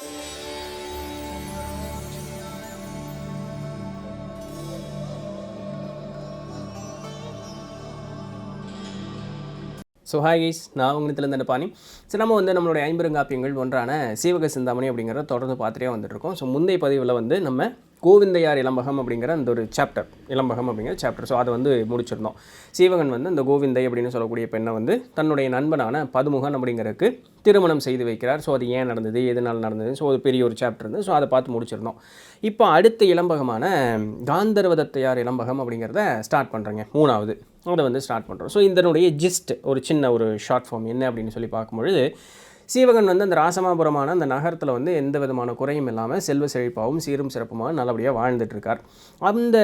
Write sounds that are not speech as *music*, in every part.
So hi guys நான் உங்களிடத்துலேருந்து அந்த பாணி ஸோ நம்ம வந்து நம்மளுடைய ஐம்பெருங்காப்பியங்கள் ஒன்றான சீவக சிந்தாமணி அப்படிங்கிறத தொடர்ந்து பார்த்துட்டே வந்துட்டுருக்கோம் ஸோ முந்தைய பதிவில் வந்து நம்ம கோவிந்தையார் இளம்பகம் அப்படிங்கிற அந்த ஒரு சாப்டர் இளம்பகம் அப்படிங்கிற சாப்டர் ஸோ அதை வந்து முடிச்சிருந்தோம். சீவகன் வந்து அந்த கோவிந்தை அப்படின்னு சொல்லக்கூடிய பெண்ணை வந்து தன்னுடைய நண்பனான பதுமுகன் அப்படிங்கிறதுக்கு திருமணம் செய்து வைக்கிறார். ஸோ அது ஏன் நடந்தது? எதனால் நடந்தது ஸோ அது பெரிய ஒரு சாப்டர் இருந்து ஸோ அதை பார்த்து முடிச்சிருந்தோம். இப்போ அடுத்த இளம்பகமான காந்தர்வதத்தையார் இளம்பகம் அப்படிங்கிறத ஸ்டார்ட் பண்ணுறேங்க மூணாவது. அதை வந்து ஸ்டார்ட் பண்ணுறோம் ஸோ இதனுடைய ஜிஸ்ட் ஒரு சின்ன ஒரு ஷார்ட் ஃபார்ம் என்ன அப்படின்னு சொல்லி பார்க்கும்பொழுது சீவகன் வந்து அந்த ராசமாபுரமான அந்த நகரத்தில் வந்து எந்த விதமான குறையும் இல்லாமல் செல்வ செழிப்பாகவும் சீரும் சிறப்புமாக நல்லபடியாக வாழ்ந்துட்டுருக்கார் அந்த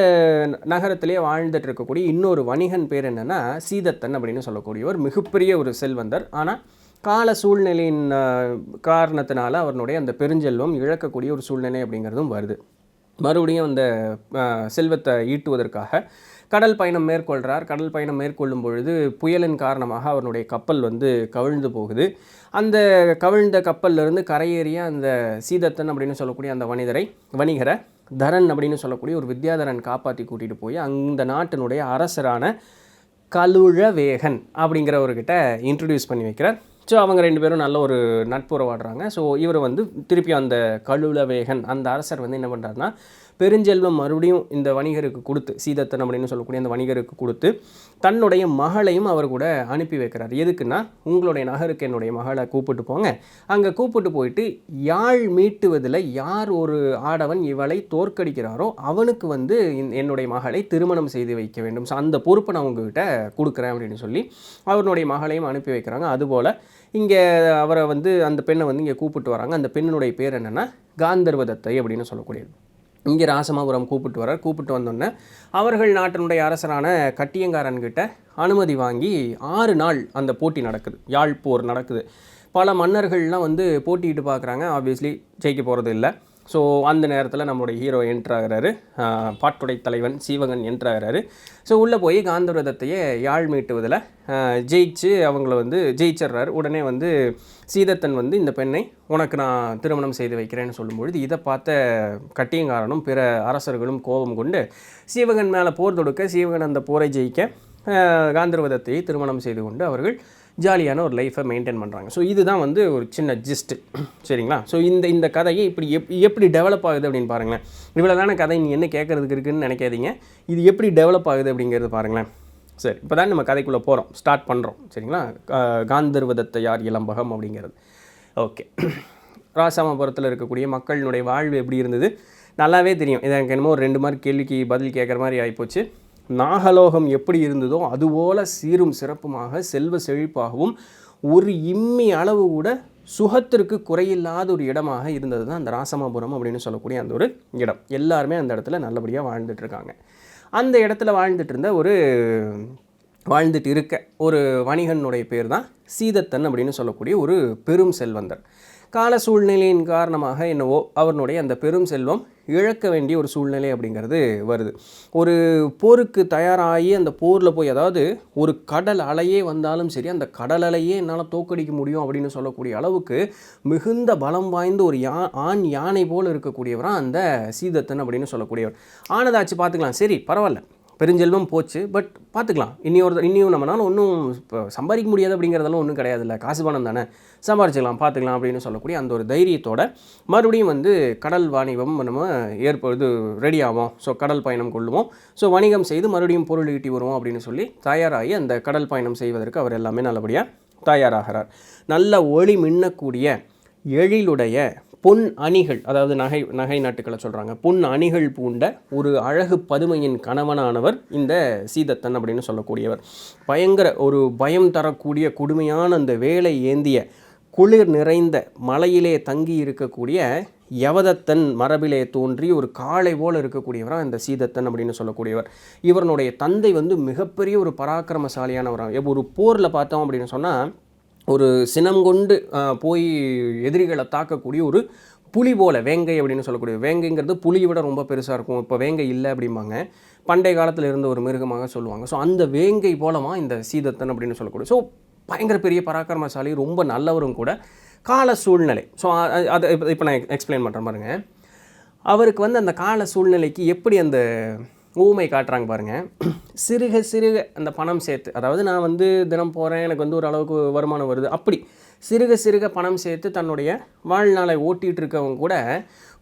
நகரத்திலே வாழ்ந்துட்டு இருக்கக்கூடிய இன்னொரு வணிகன் பேர் என்னென்னா சீதத்தன் அப்படின்னு சொல்லக்கூடிய ஒரு மிகப்பெரிய ஒரு செல்வந்தர். ஆனால் கால சூழ்நிலையின் காரணத்தினால அவனுடைய அந்த பெருஞ்செல்வம் இழக்கக்கூடிய ஒரு சூழ்நிலை அப்படிங்கிறதும் வருது. மறுபடியும் அந்த செல்வத்தை ஈட்டுவதற்காக கடல் பயணம் மேற்கொள்கிறார் கடல் பயணம் மேற்கொள்ளும் பொழுது புயலின் காரணமாக அவருடைய கப்பல் வந்து கவிழ்ந்து போகுது. அந்த கவிழ்ந்த கப்பல்லேருந்து கரையேறிய அந்த சீதத்தன் அப்படின்னு சொல்லக்கூடிய அந்த வணிகரை வணிகரை தரன் அப்படின்னு சொல்லக்கூடிய ஒரு வித்யாதரன் காப்பாற்றி கூட்டிகிட்டு போய் அந்த நாட்டினுடைய அரசரான கலுழவேகன் அப்படிங்கிறவர்கிட்ட இன்ட்ரடியூஸ் பண்ணி வைக்கிறார். ஸோ அவங்க ரெண்டு பேரும் நல்ல ஒரு நட்புறவாடுறாங்க. ஸோ இவர் வந்து திருப்பி அந்த கலுழவேகன் அந்த அரசர் வந்து என்ன பண்ணுறாருன்னா பெருஞ்செல்வம் மறுபடியும் இந்த வணிகருக்கு கொடுத்து சீதத்தன் அப்படின்னு சொல்லக்கூடிய அந்த வணிகருக்கு கொடுத்து தன்னுடைய மகளையும் அவர் கூட அனுப்பி வைக்கிறார். எதுக்குன்னா உங்களுடைய நகருக்கு என்னுடைய மகளை கூப்பிட்டு போங்க. அங்கே கூப்பிட்டு போயிட்டு யாழ் மீட்டுவதில் யார் ஒரு ஆடவன் இவளை தோற்கடிக்கிறாரோ அவனுக்கு வந்து என்னுடைய மகளை திருமணம் செய்து வைக்க வேண்டும். ஸோ அந்த பொறுப்பை நான் உங்ககிட்ட கொடுக்குறேன் அப்படின்னு சொல்லி அவனுடைய மகளையும் அனுப்பி வைக்கிறாங்க. அதுபோல் இங்கே அவரை வந்து அந்த பெண்ணை வந்து இங்கே கூப்பிட்டு வராங்க. அந்த பெண்ணுடைய பேர் என்னென்னா காந்தர்வதத்தை அப்படின்னு சொல்லக்கூடியது. இங்கே ராசமாபுரம் கூப்பிட்டு வரார் கூப்பிட்டு வந்தோடனே அவர்கள் நாட்டினுடைய அரசரான கட்டியங்காரன்கிட்ட அனுமதி வாங்கி ஆறு நாள் அந்த போட்டி நடக்குது. யாழ் போர் நடக்குது. பல மன்னர்கள்லாம் வந்து போட்டியிட்டு பார்க்குறாங்க. ஆப்வியஸ்லி ஜெயிக்க போகிறது இல்லை. ஸோ அந்த நேரத்தில் நம்மளுடைய ஹீரோ என்ட்ராகிறாரு பாட்டுடை தலைவன் சீவகன் என்ட்ராகிறாரு ஸோ உள்ளே போய் காந்தவிரதத்தையே யாழ் மீட்டுவதில் ஜெயிச்சு அவங்கள வந்து ஜெயிச்சிடுறாரு. உடனே வந்து சீதத்தன் வந்து இந்த பெண்ணை உனக்கு நான் திருமணம் செய்து வைக்கிறேன்னு சொல்லும்பொழுது இதை பார்த்த கட்டியங்காரனும் பிற அரசர்களும் கோபம் கொண்டு சீவகன் மேலே போர் தொடுக்க சீவகன் அந்த போரை ஜெயிக்க காந்தர்வதத்தையை திருமணம் செய்து கொண்டு அவர்கள் ஜாலியான ஒரு லைஃப்பை மெயின்டைன் பண்ணுறாங்க ஸோ இதுதான் வந்து ஒரு சின்ன ஜிஸ்ட்டு சரிங்களா? ஸோ இந்த இந்த கதையை இப்படி எப் எப்படி டெவலப் ஆகுது அப்படின்னு பாருங்களேன். இவ்வளோதான கதை நீ என்ன கேட்குறதுக்கு இருக்குன்னு நினைக்காதீங்க. இது எப்படி டெவலப் ஆகுது அப்படிங்கிறது பாருங்களேன். சரி இப்போ தான் நம்ம கதைக்குள்ளே போகிறோம் ஸ்டார்ட் பண்ணுறோம் சரிங்களா? காந்தர்வதத்தை யார் இளம்பகம் அப்படிங்கிறது. ஓகே ராசாமபுரத்தில் இருக்கக்கூடிய மக்களினுடைய வாழ்வு எப்படி இருந்தது? நல்லாவே தெரியும். இது எனக்கு என்னமோ ஒரு ரெண்டு மாதிரி கேள்விக்கு பதில் கேட்குற மாதிரி ஆகிப்போச்சு நாகலோகம் எப்படி இருந்ததோ அதுபோல் சீரும் சிறப்புமாக செல்வ செழிப்பாகவும் ஒரு இம்மி அளவு கூட சுகத்திற்கு குறையில்லாத ஒரு இடமாக இருந்தது தான் அந்த ராசமாபுரம் அப்படின்னு சொல்லக்கூடிய அந்த ஒரு இடம். எல்லாருமே அந்த இடத்துல நல்லபடியாக வாழ்ந்துட்டுருக்காங்க இருக்காங்க. அந்த இடத்துல வாழ்ந்துட்டு இருந்த ஒரு வாழ்ந்துட்டு இருக்க ஒரு வணிகனுடைய பேர் தான் சீதத்தன் அப்படின்னு சொல்லக்கூடிய ஒரு பெரும் செல்வந்தர். கால சூழ்நிலையின் காரணமாக என்னவோ அவனுடைய அந்த பெரும் செல்வம் இழக்க வேண்டிய ஒரு சூழ்நிலை அப்படிங்கிறது வருது. ஒரு போருக்கு தயாராகி அந்த போரில் போய் அதாவது ஒரு கடல் அலையே வந்தாலும் சரி அந்த கடல் அலையே என்னால் தோக்கடிக்க முடியும் அப்படின்னு சொல்லக்கூடிய அளவுக்கு மிகுந்த பலம் வாய்ந்த ஒரு யா ஆண் யானை போல் இருக்கக்கூடியவராக அந்த சீதத்தன் அப்படின்னு சொல்லக்கூடியவர். ஆனதாச்சு பார்த்துக்கலாம். சரி பரவாயில்ல. பெருஞ்செல்வம் போச்சு பட் பார்த்துக்கலாம். இனி ஒரு இனியும் நம்மளால ஒன்றும் இப்போ சம்பாதிக்க முடியாது அப்படிங்கிறதெல்லாம் ஒன்றும் கிடையாது இல்லை. காசு பணம் தானே. சம்பாரிச்சிக்கலாம் பார்த்துக்கலாம் அப்படின்னு சொல்லக்கூடிய அந்த ஒரு தைரியத்தோட மறுபடியும் வந்து கடல் வாணிபம் நம்ம ஏற்ப இது ரெடி ஆகும் ஸோ கடல் பயணம் கொள்ளுவோம். ஸோ வணிகம் செய்து மறுபடியும் பொருள் ஈட்டி வருவோம் அப்படின்னு சொல்லி தயாராகி அந்த கடல் பயணம் செய்வதற்கு அவர் எல்லாமே நல்லபடியாக தயாராகிறார். நல்ல ஒளி மின்னக்கூடிய எழிலுடைய பொன் அணிகள் அதாவது நகை நகை நாட்டுக்களை சொல்கிறாங்க பொன் அணிகள் பூண்ட ஒரு அழகு பதுமையின் கணவனானவர் இந்த சீதத்தன் அப்படின்னு சொல்லக்கூடியவர். பயங்கர ஒரு பயம் தரக்கூடிய கொடுமையான அந்த வேலை ஏந்திய குளிர் நிறைந்த மலையிலே தங்கி இருக்கக்கூடிய யவதத்தன் மரபிலே தோன்றி ஒரு காளை போல் இருக்கக்கூடியவராக இந்த சீதத்தன் அப்படின்னு சொல்லக்கூடியவர். இவருடைய தந்தை வந்து மிகப்பெரிய ஒரு பராக்கிரமசாலியானவராக ஒரு போரில் பார்த்தோம் அப்படின்னு சொன்னால் ஒரு சினம் கொண்டு போய் எதிரிகளை தாக்கக்கூடிய ஒரு புலி போல வேங்கை அப்படின்னு சொல்லக்கூடிய வேங்கைங்கிறது புலியை விட ரொம்ப பெருசாக இருக்கும். இப்போ வேங்கை இல்லை அப்படிம்பாங்க. பண்டைய காலத்தில் இருந்த ஒரு மிருகமாக சொல்லுவாங்க. ஸோ அந்த வேங்கை போலமா இந்த சீதத்தன் அப்படின்னு சொல்லக்கூடிய ஸோ பயங்கர பெரிய பராக்கிரமசாலி ரொம்ப நல்லவரும் கூட கால சூழ்நிலை. ஸோ அதை இப்போ இப்போ நான் எக்ஸ்பிளைன் பண்ணுறேன் பாருங்கள் அவருக்கு வந்து அந்த கால சூழ்நிலைக்கு எப்படி அந்த ஊமை காட்டுறாங்க பாருங்கள் சிறுக சிறுக அந்த பணம் சேர்த்து அதாவது நான் வந்து தினம் போகிறேன் எனக்கு வந்து ஒரு அளவுக்கு வருமானம் வருது அப்படி சிறுக சிறுக பணம் சேர்த்து தன்னுடைய வாழ்நாளை ஓட்டிகிட்டு இருக்கவங்க கூட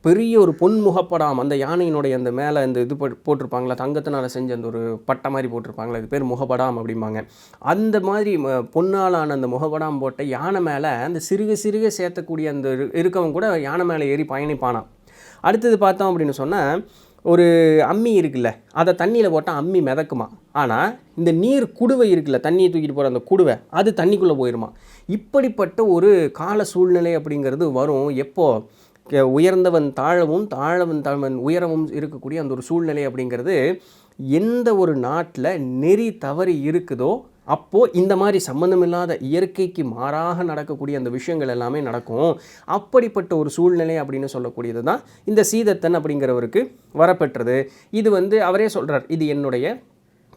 பெரிய ஒரு பொன் முகப்படாம் அந்த யானையினுடைய அந்த மேலே அந்த இது போட்டிருப்பாங்களா தங்கத்தினால் செஞ்ச அந்த ஒரு பட்டை மாதிரி போட்டிருப்பாங்களா இது பேர் முகப்படாம் அப்படிம்பாங்க. அந்த மாதிரி பொன்னாலான அந்த முகப்படாம் போட்ட யானை மேலே அந்த சிறுக சிறுக சேர்த்தக்கூடிய அந்த இரு- இருக்கவங்க கூட யானை மேலே ஏறி பயணிப்பானாம். அடுத்தது பார்த்தோம் அப்படின்னு சொன்னால் ஒரு அம்மி இருக்குல்ல அதை தண்ணியில் போட்டால் அம்மி மிதக்குமா? ஆனால் இந்த நீர் குடுவை இருக்குல்ல தண்ணியை தூக்கிட்டு போகிற அந்த குடுவை அது தண்ணிக்குள்ளே போயிடுமா இப்படிப்பட்ட ஒரு கால சூழ்நிலை அப்படிங்கிறது வரும். எப்போ? உயர்ந்தவன் தாழவும் தாழவன் தாழ்வன் உயரவும் இருக்கக்கூடிய அந்த ஒரு சூழ்நிலை அப்படிங்கிறது எந்த ஒரு நாட்டில் நெறி தவறி இருக்குதோ அப்போது இந்த மாதிரி சம்மந்தமில்லாத இயற்கைக்கு மாறாக நடக்கக்கூடிய அந்த விஷயங்கள் எல்லாமே நடக்கும். அப்படிப்பட்ட ஒரு சூழ்நிலை அப்படின்னு சொல்லக்கூடியது தான் இந்த சீதத்தன் அப்படிங்கிறவருக்கு வரப்பெற்றது. இது வந்து அவரே சொல்கிறார் இது என்னுடைய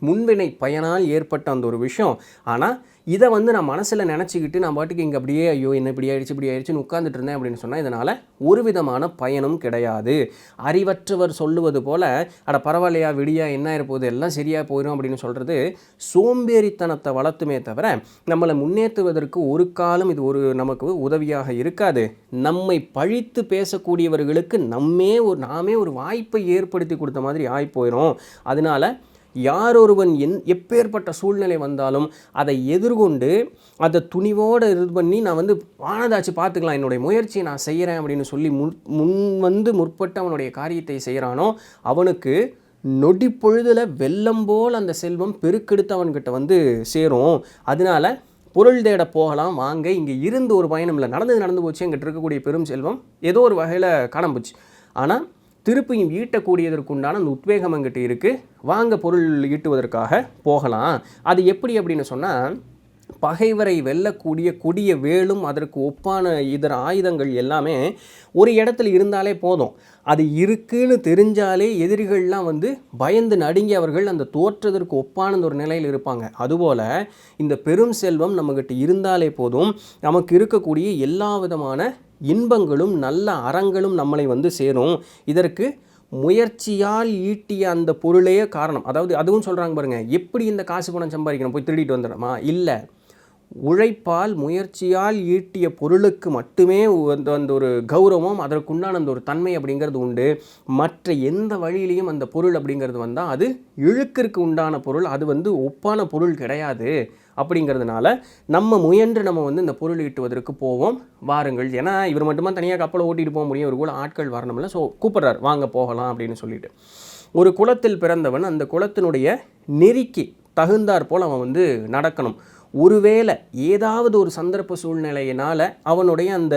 முன்வினை பயனால் ஏற்பட்ட அந்த ஒரு விஷயம். ஆனால் இதை வந்து நான் மனசில் நினச்சிக்கிட்டு நான் பாட்டுக்கு இங்கே அப்படியே ஐயோ என்ன இப்படி ஆயிடுச்சு இப்படி ஆயிடுச்சுன்னு உட்காந்துட்டு இருந்தேன் அப்படின்னு சொன்னால் இதனால் ஒரு விதமான பயனும் கிடையாது. அறிவற்றவர் சொல்லுவது போல் அட பரவாயில்லையா விடியா என்ன இருப்போது எல்லாம் சரியாக போயிடும் அப்படின்னு சொல்கிறது சோம்பேறித்தனத்தை வளர்த்துமே தவிர நம்மளை முன்னேற்றுவதற்கு ஒரு காலம் இது ஒரு நமக்கு உதவியாக இருக்காது. நம்மை பழித்து பேசக்கூடியவர்களுக்கு நம்மே ஒரு நாமே ஒரு வாய்ப்பை ஏற்படுத்தி கொடுத்த மாதிரி ஆகி போயிடும் அதனால யார் ஒருவன் என் எப்பேற்பட்ட சூழ்நிலை வந்தாலும் அதை எதிர்கொண்டு அதை துணிவோடு இது பண்ணி நான் வந்து ஆனதாச்சு பார்த்துக்கலாம் என்னுடைய முயற்சியை நான் செய்கிறேன் அப்படின்னு சொல்லி முன் முன் வந்து முற்பட்டு அவனுடைய காரியத்தை செய்கிறானோ அவனுக்கு நொடி பொழுதில் வெள்ளம் போல் அந்த செல்வம் பெருக்கெடுத்து அவன்கிட்ட வந்து சேரும். அதனால பொருள் தேட போகலாம் வாங்க இங்கே இருந்து ஒரு பயணம் இல்லை நடந்தது நடந்து போச்சு எங்கிட்ட இருக்கக்கூடிய பெரும் செல்வம் ஏதோ ஒரு வகையில் காணாம போச்சு. ஆனால் திருப்பியும் ஈட்டக்கூடியதற்குண்டான அந்த உத்வேகம் எங்கிட்ட இருக்குது வாங்க பொருள் ஈட்டுவதற்காக போகலாம். அது எப்படி அப்படின்னு சொன்னால் பகைவரை வெல்லக்கூடிய கொடிய வேலும் அதற்கு ஒப்பான இதர ஆயுதங்கள் எல்லாமே ஒரு இடத்துல இருந்தாலே போதும். அது இருக்குன்னு தெரிஞ்சாலே எதிரிகள்லாம் வந்து பயந்து நடுங்கி அவர்கள் அந்த தோற்றதற்கு ஒப்பான ஒரு நிலையில் இருப்பாங்க. அதுபோல் இந்த பெரும் செல்வம் நம்மக்கிட்ட இருந்தாலே போதும். நமக்கு இருக்கக்கூடிய எல்லா விதமான இன்பங்களும் நல்ல அறங்களும் நம்மளை வந்து சேரும். இதற்கு முயற்சியால் ஈட்டிய அந்த பொருளே காரணம். அதாவது அதுவும் சொல்கிறாங்க பாருங்கள் எப்படி இந்த காசு பணம் சம்பாதிக்கணும்? போய் திருடிட்டு வந்துடுமா இல்லை. உழைப்பால் முயற்சியால் ஈட்டிய பொருளுக்கு மட்டுமே அந்த அந்த ஒரு கௌரவம் அதற்குண்டான அந்த ஒரு தன்மை அப்படிங்கிறது உண்டு. மற்ற எந்த வழியிலையும் அந்த பொருள் அப்படிங்கிறது வந்தால் அது இழுக்கிற்கு உண்டான பொருள். அது வந்து ஒப்பான பொருள் கிடையாது. அப்படிங்கிறதுனால நம்ம முயன்று நம்ம வந்து இந்த பொருள் ஈட்டுவதற்கு போவோம். வாருங்கள். ஏன்னா இவர் மட்டுமா தனியாக கப்பலை ஓட்டிகிட்டு போக முடியும். ஒரு கூட ஆட்கள் வரணும்ல. ஸோ கூப்பிட்றாரு. வாங்க போகலாம் அப்படின்னு சொல்லிட்டு. ஒரு குளத்தில் பிறந்தவன் அந்த குளத்தினுடைய நெறிக்கு தகுந்தாற் போல் அவன் வந்து நடக்கணும். ஒருவேளை ஏதாவது ஒரு சந்தர்ப்ப சூழ்நிலையினால் அவனுடைய அந்த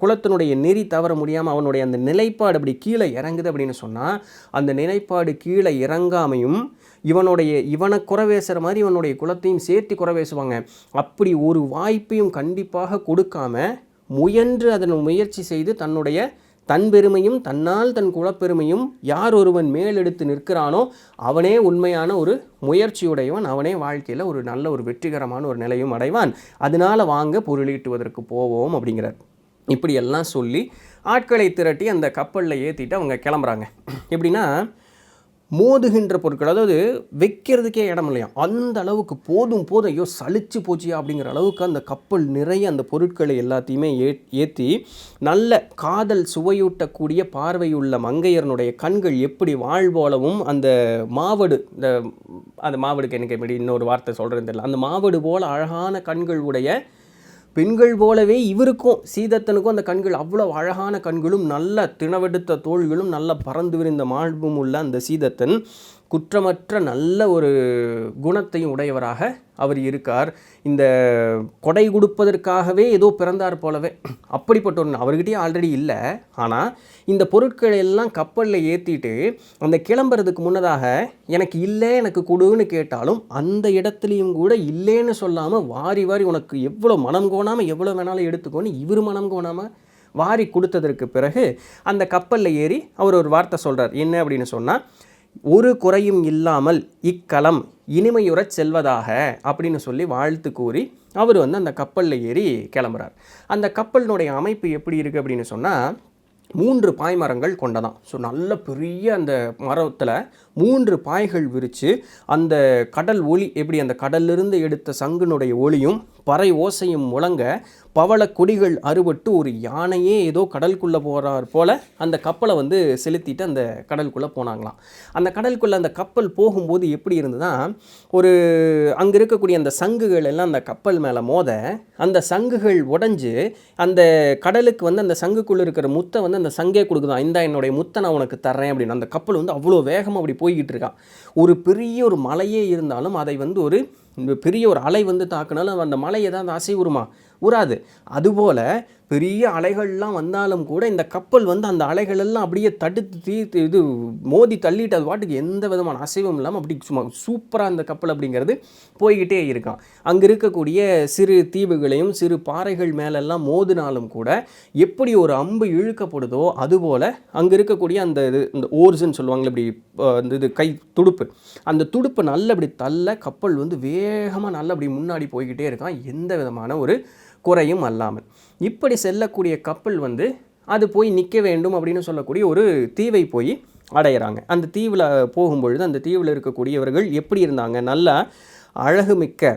குலத்தினுடைய நெறி தவற முடியாமல் அவனுடைய அந்த நிலைப்பாடு அப்படி கீழே இறங்குது அப்படின்னு சொன்னால் அந்த நிலைப்பாடு கீழே இறங்காமையும் இவனுடைய இவனை குறவேசுகிற மாதிரி இவனுடைய குலத்தையும் சேர்த்து குறவேசுவாங்க. அப்படி ஒரு வாய்ப்பையும் கண்டிப்பாக கொடுக்காம முயன்று அதன் முயற்சி செய்து தன்னுடைய தன் பெருமையும் தன்னால் தன் குலப்பெருமையும் யார் ஒருவன் மேலெடுத்து நிற்கிறானோ அவனே உண்மையான ஒரு முயற்சியுடையவன் அவனே வாழ்க்கையில் ஒரு நல்ல ஒரு வெற்றிகரமான ஒரு நிலையும் அடைவான். அதனால வாங்க பொருளீட்டுவதற்கு போவோம் அப்படிங்கிறார். இப்படியெல்லாம் சொல்லி ஆட்களை திரட்டி அந்த கப்பலில் ஏற்றிட்டு அவங்க கிளம்புறாங்க. எப்படின்னா மோதுகின்ற பொருட்கள் அதாவது வைக்கிறதுக்கே இடம் இல்லையா? அந்த அளவுக்கு போதும் போதும். ஐயோ சளிச்சு போச்சியா அப்படிங்கிற அளவுக்கு அந்த கப்பல் நிறைய அந்த பொருட்களை எல்லாத்தையுமே ஏ ஏற்றி நல்ல காதல் சுவையூட்டக்கூடிய பார்வையுள்ள மங்கையரனுடைய கண்கள் எப்படி வாழ்போலவும் அந்த மாவடு இந்த அந்த மாவடுக்கு எனக்கு எப்படி இன்னொரு வார்த்தை சொல்கிறது தெரியல. அந்த மாவடு போல் அழகான கண்கள் உடைய பெண்கள் போலவே இவருக்கும் சீதத்தனுக்கும் அந்த கண்கள் அவ்வளோ அழகான கண்களும் நல்ல திணவெடுத்த தோள்களும் நல்ல பறந்து விரிந்த மார்பும் உள்ள அந்த சீதத்தன். குற்றமற்ற நல்ல ஒரு குணத்தையும் உடையவராக அவர் இருக்கார். இந்த கொடை கொடுப்பதற்காகவே ஏதோ பிறந்தார் போலவே. அப்படிப்பட்ட ஒன்று அவர்கிட்டயே ஆல்ரெடி இல்லை. ஆனால் இந்த பொருட்களை எல்லாம் கப்பலில் ஏற்றிட்டு அந்த கிளம்புறதுக்கு முன்னதாக எனக்கு இல்லை எனக்கு கொடுன்னு கேட்டாலும் அந்த இடத்துலையும் கூட இல்லைன்னு சொல்லாமல் வாரி வாரி உனக்கு எவ்வளோ மனம் கோணாமல் எவ்வளோ வேணாலும் எடுத்துக்கோன்னு இவர் மனம் கோணாமல் வாரி கொடுத்ததற்கு பிறகு அந்த கப்பலில் ஏறி அவர் ஒரு வார்த்தை சொல்கிறார் என்ன அப்படின்னு சொன்னால் ஒரு குறையும் இல்லாமல் இக்களம் இனிமையுறச் செல்வதாக அப்படின்னு சொல்லி வாழ்த்து கூறி அவர் வந்து அந்த கப்பலில் ஏறி கிளம்புறார். அந்த கப்பலினுடைய அமைப்பு எப்படி இருக்குது அப்படின்னு சொன்னால் மூன்று பாய்மரங்கள் கொண்டதான். ஸோ நல்ல பெரிய அந்த மரத்தில் மூன்று பாய்கள் விரித்து அந்த கடல் ஒளி எப்படி அந்த கடல்லிருந்து எடுத்த சங்குனுடைய ஒளியும் பறை ஓசையும் முழங்க பவள கொடிகள் அறுபட்டு ஒரு யானையே ஏதோ கடலுக்குள்ளே போகிறார் போல் அந்த கப்பலை வந்து செலுத்திட்டு அந்த கடலுக்குள்ளே போனாங்களாம். அந்த கடலுக்குள்ளே அந்த கப்பல் போகும்போது எப்படி இருந்ததுன்னா ஒரு அங்கே இருக்கக்கூடிய அந்த சங்குகள் எல்லாம் அந்த கப்பல் மேலே மோத அந்த சங்குகள் உடஞ்சி அந்த கடலுக்கு வந்து அந்த சங்குக்குள்ளே இருக்கிற முத்தை வந்து அந்த சங்கே கொடுக்குதான் இந்த என்னுடைய முத்தை நான் உனக்கு தர்றேன் அப்படின்னு. அந்த கப்பல் வந்து அவ்வளோ வேகமாக அப்படி போய்கிட்டு இருக்கான் ஒரு பெரிய ஒரு மலையே இருந்தாலும் அதை வந்து ஒரு பெரிய ஒரு அலை வந்து தாக்குனாலும் அந்த மலையை தான் அந்த அசை உருமா. உறாது அதுபோல் பெரிய அலைகள்லாம் வந்தாலும் கூட இந்த கப்பல் வந்து அந்த அலைகளெல்லாம் அப்படியே தடுத்து தீர்த்து இது மோதி தள்ளிட்டு அது பாட்டுக்கு எந்த விதமான அசைவும் இல்லாமல் அப்படி சும்மா சூப்பராக அந்த கப்பல் அப்படிங்கிறது போய்கிட்டே இருக்கான். அங்கே இருக்கக்கூடிய சிறு தீவுகளையும் சிறு பாறைகள் மேலெல்லாம் மோதினாலும் கூட எப்படி ஒரு அம்பு இழுக்கப்படுதோ அதுபோல் அங்கே இருக்கக்கூடிய அந்த இது இந்த ஓர்ஸ்ன்னு சொல்லுவாங்களே இப்படி இந்த இது கை துடுப்பு. அந்த துடுப்பு நல்ல தள்ள கப்பல் வந்து வேகமாக நல்லபடி அப்படி முன்னாடி போய்கிட்டே இருக்கான். எந்த விதமான ஒரு குறையும் அல்லாமல். இப்படி செல்லக்கூடிய கப்பல் வந்து அது போய் நிற்க வேண்டும் அப்படின்னு சொல்லக்கூடிய ஒரு தீவை போய் அடையிறாங்க. அந்த தீவில் போகும்பொழுது அந்த தீவில் இருக்கக்கூடியவர்கள் எப்படி இருந்தாங்க? நல்ல அழகுமிக்க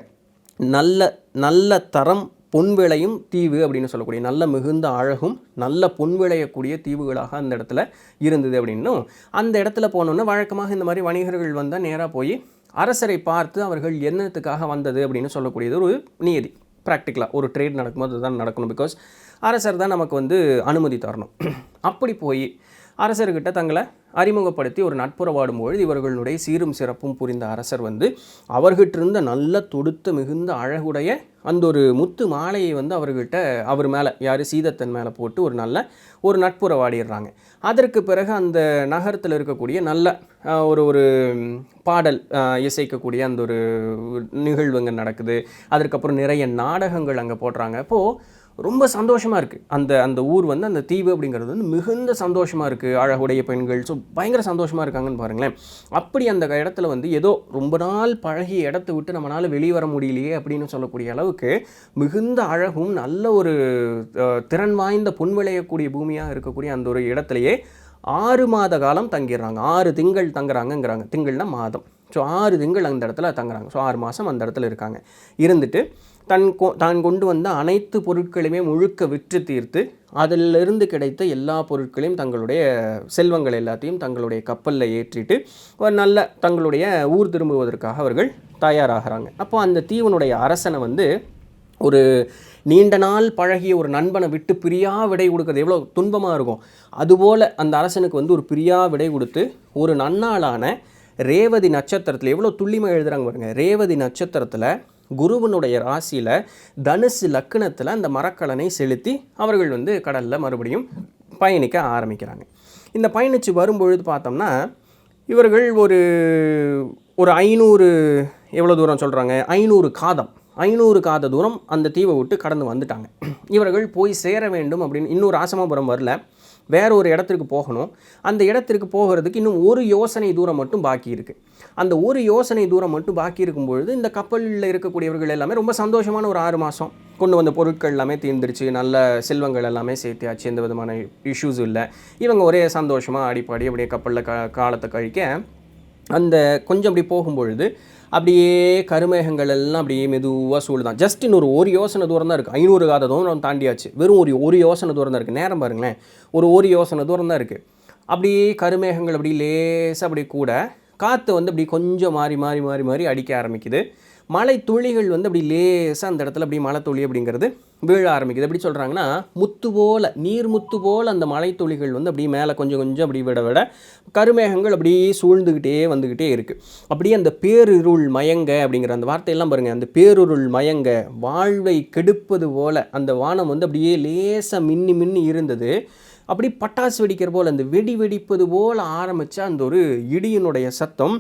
நல்ல நல்ல தரம் பொன்விளையும் தீவு அப்படின்னு சொல்லக்கூடிய நல்ல மிகுந்த அழகும் நல்ல பொன்விளையக்கூடிய தீவுகளாக அந்த இடத்துல இருந்தது அப்படின்னும் அந்த இடத்துல போனோன்னு வழக்கமாக இந்த மாதிரி வணிகர்கள் வந்தால் நேராக போய் அரசரை பார்த்து அவர்கள் என்னத்துக்காக வந்தது அப்படின்னு சொல்லக்கூடியது ஒரு நியதி ப்ராக்டிக்கலாக ஒரு ட்ரேட் நடக்கும்போது அதுதான் நடக்கணும். பிகாஸ் அரசர் தான் நமக்கு வந்து அனுமதி தரணும். *clears throat* அப்படி போய் அரசர்கிட்ட தங்களை அறிமுகப்படுத்தி ஒரு நட்புறவாடும் பொழுது இவர்களுடைய சீரும் சிறப்பும் புரிந்த அரசர் வந்து அவர்கிட்டிருந்த நல்ல தொடுத்த மிகுந்த அழகுடைய அந்த ஒரு முத்து மாலையை வந்து அவர்கிட்ட அவர் மேலே யார் சீதத்தன் மேலே போட்டு ஒரு நல்ல ஒரு நட்புறவாடிடுறாங்க. அதற்கு பிறகு அந்த நகரத்தில் இருக்கக்கூடிய நல்ல ஒரு ஒரு பாடல் இசைக்கக்கூடிய அந்த ஒரு நிகழ்வுங்க நடக்குது. அதற்கப்புறம் நிறைய நாடகங்கள் அங்கே போடுறாங்க. அப்போது ரொம்ப சந்தோஷமாக இருக்குது அந்த அந்த ஊர் வந்து அந்த தீவு அப்படிங்கிறது வந்து மிகுந்த சந்தோஷமாக இருக்குது அழகுடைய பெண்கள் ஸோ பயங்கர சந்தோஷமாக இருக்காங்கன்னு பாருங்களேன். அப்படி அந்த இடத்துல வந்து ஏதோ ரொம்ப நாள் பழகிய இடத்த விட்டு நம்மளால் வெளியே வர முடியலையே அப்படின்னு சொல்லக்கூடிய அளவுக்கு மிகுந்த அழகும் நல்ல ஒரு திறன் வாய்ந்த புன் விளையக்கூடிய பூமியாக இருக்கக்கூடிய அந்த ஒரு இடத்துலையே ஆறு மாத காலம் தங்கிடுறாங்க. ஆறு திங்கள் தங்குறாங்கங்கிறாங்க. திங்கள்னா மாதம். ஸோ ஆறு திங்கள் அந்த இடத்துல தங்குறாங்க. ஸோ ஆறு மாதம் அந்த இடத்துல இருக்காங்க. இருந்துட்டு தன் கொ தான் கொண்டு வந்த அனைத்து பொருட்களையுமே முழுக்க விற்று தீர்த்து அதிலிருந்து கிடைத்த எல்லா பொருட்களையும் தங்களுடைய செல்வங்கள் எல்லாத்தையும் தங்களுடைய கப்பலில் ஏற்றிட்டு ஒரு நல்ல தங்களுடைய ஊர் திரும்புவதற்காக அவர்கள் தயாராகிறாங்க. அப்போ அந்த தீவனுடைய அரசனை வந்து ஒரு நீண்ட நாள் பழகிய ஒரு நண்பனை விட்டு பிரியா விடை கொடுக்கறது. எவ்வளோ துன்பமாக இருக்கும். அதுபோல் அந்த அரசனுக்கு வந்து ஒரு பிரியா விடை கொடுத்து ஒரு நன்னாளான ரேவதி நட்சத்திரத்தில் எவ்வளோ துல்லியமாக எழுதுகிறாங்க பாருங்கள் ரேவதி நட்சத்திரத்தில் குருவனுடைய ராசியில் தனுசு லக்கணத்தில் அந்த மரக்கலனை செலுத்தி அவர்கள் வந்து கடலில் மறுபடியும் பயணிக்க ஆரம்பிக்கிறாங்க. இந்த பயணித்து வரும்பொழுது பார்த்தோம்னா இவர்கள் ஒரு ஒரு ஐநூறு எவ்வளோ தூரம் சொல்கிறாங்க ஐநூறு காதம். ஐநூறு காத தூரம் அந்த தீவை விட்டு கடந்து வந்துட்டாங்க. இவர்கள் போய் சேர வேண்டும் அப்படின்னு இன்னும் ராசமாபுரம் வரல. வேற ஒரு இடத்திற்கு போகணும். அந்த இடத்திற்கு போகிறதுக்கு இன்னும் ஒரு யோசனை தூரம் மட்டும் பாக்கி இருக்குது அந்த ஒரு யோசனை தூரம் மட்டும் பாக்கி இருக்கும் பொழுது இந்த கப்பலில் இருக்கக்கூடியவர்கள் எல்லாமே ரொம்ப சந்தோஷமான ஒரு ஆறு மாதம் கொண்டு வந்த பொருட்கள் எல்லாமே தீர்ந்துருச்சு. நல்ல செல்வங்கள் எல்லாமே சேர்த்தியாச்சு. எந்த விதமான இஷ்யூஸும் இல்லை. இவங்க ஒரே சந்தோஷமாக அடிப்பாடி அப்படியே கப்பலில் க காலத்தை கழிக்க அந்த கொஞ்சம் அப்படி போகும்பொழுது அப்படியே கருமேகங்கள் எல்லாம் அப்படியே மெதுவாக சூழ்தான் ஜஸ்ட் இன்னொரு ஒரு யோசனை தூரம் தான் இருக்குது ஐநூறு காத தூரம் தாண்டியாச்சு. வெறும் ஒரு ஒரு யோசனை தூரம் தான் இருக்குது நேரம் பாருங்களேன். ஒரு ஒரு யோசனை தூரம் தான் இருக்குது அப்படியே கருமேகங்கள் அப்படி லேசாக அப்படி கூட காற்று வந்து அப்படி கொஞ்சம் மாறி மாறி மாறி மாறி அடிக்க ஆரம்பிக்குது. மழை துளிகள் வந்து அப்படி லேசாக அந்த இடத்துல அப்படி மழை துளி அப்படிங்கிறது வீழ ஆரம்பிக்குது. எப்படி சொல்கிறாங்கன்னா முத்து போல் நீர் முத்து போல் அந்த மழை துளிகள் வந்து அப்படியே மேலே கொஞ்சம் கொஞ்சம் அப்படி விட விட கருமேகங்கள் அப்படியே சூழ்ந்துக்கிட்டே வந்துக்கிட்டே இருக்குது அப்படியே அந்த பேருருள் மயங்க அப்படிங்கிற அந்த வார்த்தையெல்லாம் பாருங்கள் அந்த பேருருள் மயங்க வாழ்வை கெடுப்பது போல் அந்த வானம் வந்து அப்படியே லேசாக மின்னி மின்னி இருந்தது. அப்படி பட்டாசு வெடிக்கிற போல் அந்த வெடி வெடிப்பது போல் ஆரம்பித்த அந்த ஒரு இடியினுடைய சத்தம்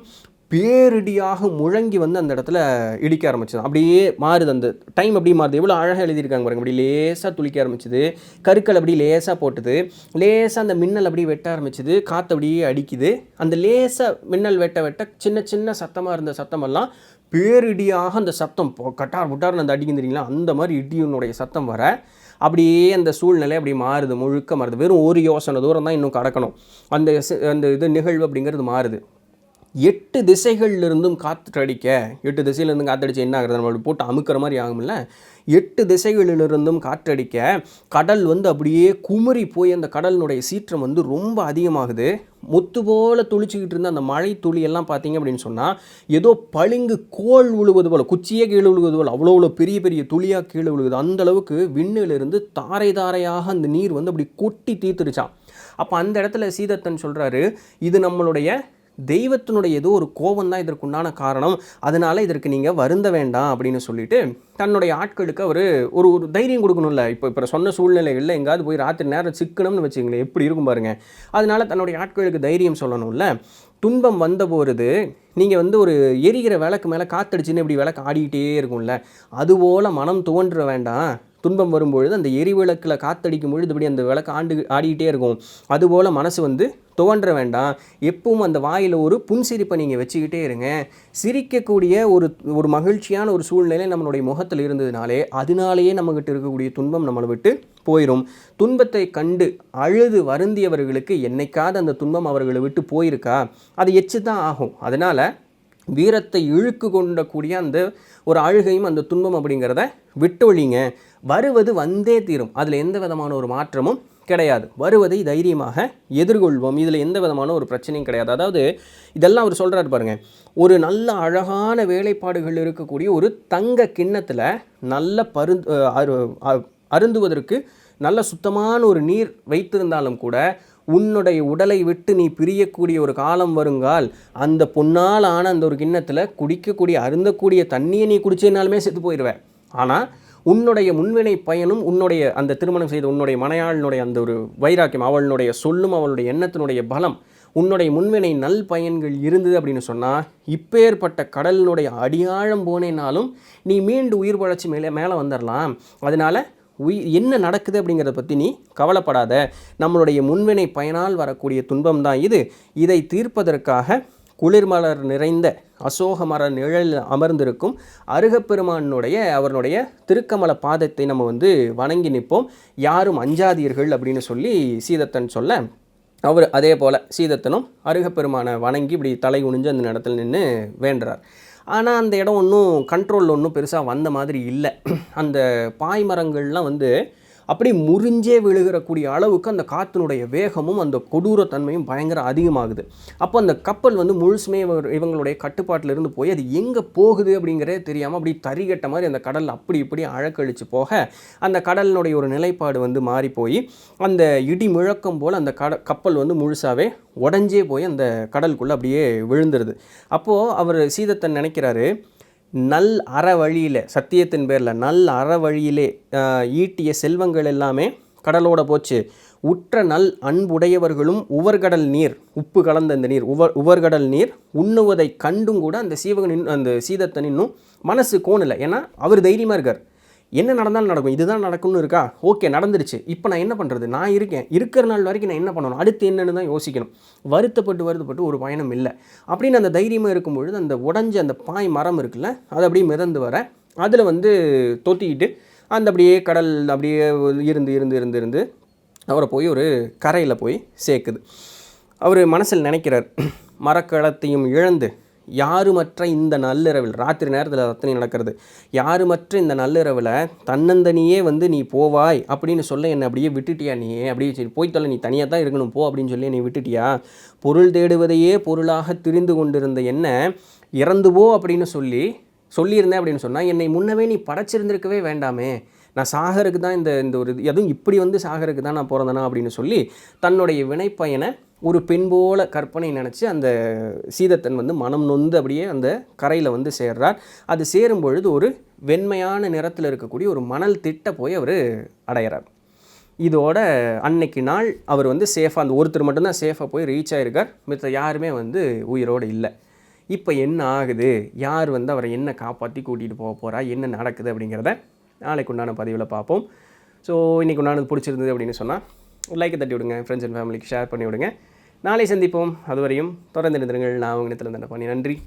பேரிடியாக முழங்கி வந்து அந்த இடத்துல இடிக்க ஆரம்பிச்சது. அப்படியே மாறுது அந்த டைம் அப்படியே மாறுது. எவ்வளோ அழகாக எழுதியிருக்காங்க பாருங்க. அப்படி லேசாக துளிக்க ஆரம்பிச்சது. கருக்கள் அப்படி லேசாக போட்டுது. லேசாக அந்த மின்னல் அப்படியே வெட்ட ஆரம்பிச்சது. காற்று அப்படியே அடிக்குது. அந்த லேசாக மின்னல் வெட்ட வெட்ட சின்ன சின்ன சத்தமாக இருந்த சத்தமெல்லாம் பேரிடியாக அந்த சத்தம் கட்டார் புட்டார்னு அந்த அடிக்கும் தெரியுங்களா? அந்த மாதிரி இடியினுடைய சத்தம் வர அப்படியே அந்த சூழ்நிலை அப்படி மாறுது. முழுக்க மாறுது. வெறும் ஒரு யோசனை தூரம் தான் இன்னும் கடக்கணும். அந்த அந்த இது நிகழ்வு அப்படிங்கிறது மாறுது. எட்டு திசைகள்லேருந்தும் காற்றடிக்க எட்டு திசையிலேருந்து காற்றடிச்சு என்ன ஆகுறது? நம்ம போட்டு அமுக்கிற மாதிரி ஆகும்ல. எட்டு திசைகளிலிருந்தும் காற்றடிக்க கடல் வந்து அப்படியே குமரி போய் அந்த கடலினுடைய சீற்றம் வந்து ரொம்ப அதிகமாகுது. முத்து போல் துளிச்சிக்கிட்டு இருந்த அந்த மழை துளி எல்லாம் பார்த்தீங்க அப்படின்னு சொன்னால் ஏதோ பளிங்கு கோல் விழுவது போல குச்சியே கீழே விழுவது போல அவ்வளோ அவ்வளோ பெரிய பெரிய துளியாக கீழே விழுகுது அந்தளவுக்கு விண்ணிலிருந்து தாரை தாரையாக அந்த நீர் வந்து அப்படி கொட்டி தீர்த்துருச்சான் அப்போ அந்த இடத்துல சீதத்தன் சொல்கிறாரு இது நம்மளுடைய தெய்வத்தினுடைய ஏதோ ஒரு கோபம் தான் இதற்குண்டான காரணம். அதனால் இதற்கு நீங்கள் வருந்த வேண்டாம் அப்படின்னு சொல்லிட்டு தன்னுடைய ஆட்களுக்கு அவர் ஒரு ஒரு தைரியம் கொடுக்கணும்ல. இப்போ இப்போ சொன்ன சூழ்நிலைகளில் எங்காவது போய் ராத்திரி நேரம் சிக்கணும்னு வச்சுங்களேன் எப்படி இருக்கும் பாருங்கள் அதனால் தன்னுடைய ஆட்களுக்கு தைரியம் சொல்லணும்ல. துன்பம் வந்தபொழுது நீங்கள் வந்து ஒரு எரிகிற விளக்கு மேலே காத்தடிச்சுன்னு இப்படி விளக்கு ஆடிக்கிட்டே இருக்கும்ல. அதுபோல் மனம் தோன்ற வேண்டாம். துன்பம் வரும்பொழுது அந்த எரிவிளக்கில் காத்தடிக்கும் பொழுது இப்படி அந்த விளக்கு ஆண்டு ஆடிக்கிட்டே இருக்கும். அதுபோல் மனசு வந்து துவன்ற வேண்டாம். எப்பவும் அந்த வாயில் ஒரு புன்சிரிப்பை நீங்கள் வச்சுக்கிட்டே இருங்க. சிரிக்கக்கூடிய ஒரு ஒரு மகிழ்ச்சியான ஒரு சூழ்நிலை நம்மளுடைய முகத்தில் இருந்ததுனாலே அதனாலேயே நம்மகிட்ட இருக்கக்கூடிய துன்பம் நம்மளை விட்டு போயிடும் துன்பத்தை கண்டு அழுது வருந்தியவர்களுக்கு என்னைக்காவது அந்த துன்பம் அவர்களை விட்டு போயிருக்கா? அது எச்சு தான் ஆகும். அதனால் வீரத்தை இழுக்கு கொண்டக்கூடிய அந்த ஒரு அழுகையும் அந்த துன்பம் அப்படிங்கிறத விட்டொழிங்க. வருவது வந்தே தீரும். அதில் எந்த விதமான ஒரு மாற்றமும் கிடையாது. வருவதை தைரியமாக எதிர்கொள்வோம். இதில் எந்த விதமான ஒரு பிரச்சனையும் கிடையாது. அதாவது இதெல்லாம் அவர் சொல்கிறாரு பாருங்க. ஒரு நல்ல அழகான வேலைப்பாடுகள் இருக்கக்கூடிய ஒரு தங்க கிண்ணத்தில் நல்ல பருந்து அரு அ- அருந்துவதற்கு நல்ல சுத்தமான ஒரு நீர் வைத்திருந்தாலும் கூட உன்னுடைய உடலை விட்டு நீ பிரியக்கூடிய ஒரு காலம் வருங்கால் அந்த பொன்னால் ஆன அந்த ஒரு கிண்ணத்தில் குடிக்கக்கூடிய அருந்தக்கூடிய தண்ணியை நீ குடிச்சதுனாலுமே செத்து போயிடுவேன் ஆனால் உன்னுடைய முன்வினை பயனும் உன்னுடைய அந்த திருமணம் செய்த உன்னுடைய மனையாளினுடைய அந்த ஒரு வைராக்கியம் அவளுடைய சொல்லும் அவளுடைய எண்ணத்தினுடைய பலம் உன்னுடைய முன்வினை நல் பயன்கள் இருந்தது அப்படின்னு சொன்னால் இப்பேற்பட்ட கடலினுடைய அடியாழம் போனேனாலும் நீ மீண்டு உயிர் பழச்சி மேலே மேலே வந்துடலாம் அதனால் உயிர் என்ன நடக்குது அப்படிங்கிறத பற்றி நீ கவலைப்படாத. நம்மளுடைய முன்வினை பயனால் வரக்கூடிய துன்பம் தான் இது. இதை தீர்ப்பதற்காக குளிர்மலர் நிறைந்த அசோக மர நிழலில் அமர்ந்திருக்கும் அருகப்பெருமானுடைய அவருடைய திருக்கமல பாதத்தை நம்ம வந்து வணங்கி நிற்போம். யாரும் அஞ்சாதீர்கள் அப்படின்னு சொல்லி சீதத்தன் சொல்ல அவர் அதே போல் சீதத்தனும் அருகப்பெருமானை வணங்கி இப்படி தலை குனிஞ்சு அந்த இடத்துல நின்று வேண்டுறார். ஆனால் அந்த இடம் ஒன்றும் கண்ட்ரோலில் ஒன்றும் பெருசாக வந்த மாதிரி இல்லை. அந்த பாய் மரங்கள்லாம் வந்து அப்படி முறிஞ்சே விழுகிறக்கூடிய அளவுக்கு அந்த காற்றினுடைய வேகமும் அந்த கொடூரத்தன்மையும் பயங்கர அதிகமாகுது. அப்போ அந்த கப்பல் வந்து முழுசுமே இவர் இவங்களுடைய கட்டுப்பாட்டில் இருந்து போய் அது எங்கே போகுது அப்படிங்கிறதே தெரியாமல் அப்படி தறிகட்ட மாதிரி அந்த கடல் அப்படி இப்படி அழக்கழிச்சு போக அந்த கடலினுடைய ஒரு நிலைப்பாடு வந்து மாறி போய் அந்த இடி முழக்கம் போல் அந்த கட கப்பல் வந்து முழுசாகவே உடஞ்சே போய் அந்த கடலுக்குள்ளே அப்படியே விழுந்துருது. அப்போது அவர் சீதத்தன் நினைக்கிறாரு நல் அற வழியில் சத்தியத்தின் பேரில் நல் அற வழியிலே ஈட்டிய செல்வங்கள் எல்லாமே கடலோட போச்சு. உற்ற நல் அன்புடையவர்களும் உவர்கடல் நீர் உப்பு கலந்த அந்த நீர் உவர் உவர்கடல் நீர் உண்ணுவதை கண்டும் கூட அந்த சீவகன் அந்த சீதத்தன் இன்னும் மனசு கோணலை. ஏன்னா அவர் தைரியமாக இருக்கார். என்ன நடந்தாலும் நடக்கும் இதுதான் நடக்கும்னு இருக்கா? ஓகே நடந்துருச்சு. இப்போ நான் என்ன பண்ணுறது நான் இருக்கேன். இருக்கிற நாள் வரைக்கும் நான் என்ன பண்ணணும்? அடுத்து என்னென்னு தான் யோசிக்கணும். வருத்தப்பட்டு வருத்தப்பட்டு ஒரு பயணம் இல்லை. அப்படின்னு அந்த தைரியமாக இருக்கும் பொழுது அந்த உடஞ்ச அந்த பாய் மரம் இருக்குல்ல அது அப்படியே மிதந்து வர அதில் வந்து தொத்திக்கிட்டு அந்த அப்படியே கடல் அப்படியே இருந்து இருந்து இருந்து இருந்து அவரை போய் ஒரு கரையில் போய் சேர்க்குது. அவர் மனசில் நினைக்கிறார் மரக்களத்தையும் இழந்து யாருமற்ற இந்த நள்ளிரவில் ராத்திரி நேரத்தில் அத்தனை நடக்கிறது யாருமற்ற இந்த நள்ளிரவில் தன்னந்தனியே வந்து நீ போவாய் அப்படின்னு சொல்ல என்னை அப்படியே விட்டுட்டியா நீ? அப்படியே சரி போய்த்தொல்ல நீ தனியாக தான் இருக்கணும் போ அப்படின்னு சொல்லி நீ விட்டுட்டியா? பொருள் தேடுவதையே பொருளாக திரிந்து கொண்டிருந்த என்ன இறந்து போ அப்படின்னு சொல்லி சொல்லியிருந்தேன் அப்படின்னு சொன்னால் என்னை முன்னவே நீ படைச்சிருந்திருக்கவே வேண்டாமே. நான் சாகருக்கு தான் இந்த இந்த ஒரு இது- அதுவும் இப்படி வந்து சாகருக்கு தான் நான் பிறந்தனா அப்படின்னு சொல்லி தன்னுடைய வினைப்பயனை ஒரு பெண் போல கற்பனை நினச்சி அந்த சீதத்தன் வந்து மனம் நொந்து அப்படியே அந்த கரையில் வந்து சேர்றார். அது சேரும் பொழுது ஒரு வெண்மையான நிறத்தில் இருக்கக்கூடிய ஒரு மணல் திட்ட போய் அவர் அடையிறார். இதோட அன்னைக்கு நாள் அவர் வந்து சேஃபாக அந்த ஒருத்தர் மட்டும்தான் சேஃபாக போய் ரீச் ஆகிருக்கார் மித்த யாருமே வந்து உயிரோடு இல்லை. இப்போ என்ன ஆகுது? யார் வந்து அவரை என்ன காப்பாற்றி கூட்டிகிட்டு போக போகிறா என்ன நடக்குது அப்படிங்கிறத நாளைக்கு உண்டான பதிவில் பார்ப்போம். ஸோ இன்றைக்கி உண்டானது பிடிச்சிருந்தது அப்படின்னு சொன்னால் லைக்கை தட்டி விடுங்க. ஃப்ரெண்ட்ஸ் அண்ட் ஃபேமிலிக்கு ஷேர் பண்ணி விடுங்க. நாளை சந்திப்போம். அதுவரையும் தொடர்ந்து இருந்திருங்கள் நான் உங்கள் இடத்துல பண்ணி நன்றி.